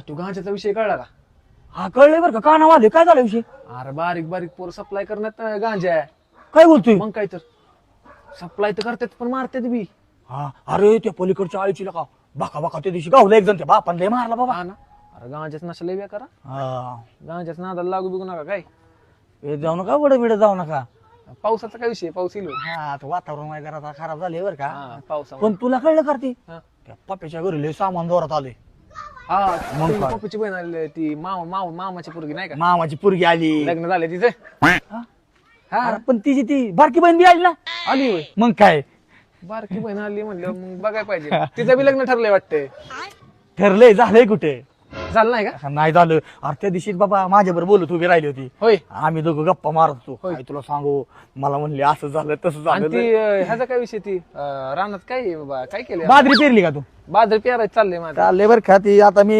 अरे तू गांजाचा विषय कळला का? हा कळलंय बरं का. का नाव आले काय झालं विषय? अरे बारीक बारीक पोर सप्लाय करण्यात अं, गांजा आहे. काय बोलतोय? मग काय तर. सप्लाय तर करतात पण मारतात बी. हा अरे त्या पलीकडच्या आळीची का बाका बाका त्या दिवशी गावला एक जण त्या बापान लय मारला बाबा. हा ना. अरे गांजाच नशा लय करा हा. गांजाच नादाला लागू बिगू नका काय? हे जाऊ नका बड बिड जाऊ नका. पावसाचा काय विषय पाऊस येईल. हा आता वातावरण वगैरे आता खराब झाले बरं का. हा पावसामुळे. पण तुला कळलं करते हा. त्या पप्याच्या घरी लय सामान जोरात आले हा मग ती काय? पप्पूची बहीण आली ती. मामा मामा मामाची पोरगी नाही का? मामाची पुरगी आली. लग्न झाले तिचे. हा? हा. अरे पण तिची ती बारकी बहीण बी आली ना? आली होय. मग काय? बारकी बहीण आली म्हणलं मग बघायला पाहिजे. तिचं बी लग्न ठरलंय वाटतंय. ठरलंय झालंय कुठे? झालं नाही का? नाही झालं. अरे त्या दिवशी बाबा माझ्याबरोबर बोलत उभी राहिली होती. होय. आम्ही दोघं गप्पा मारत होतो. होय. तुला सांगू मला म्हणले असं झालं तसं आणि झालं ती अं, ह्याचा काय विषय ती? अं, रानात काय आहे बाबा काय केलं बाजरी पेरली का तू? बाजरी पेरायचं चाललंय माझं. चाललंय बरं का ती आता मी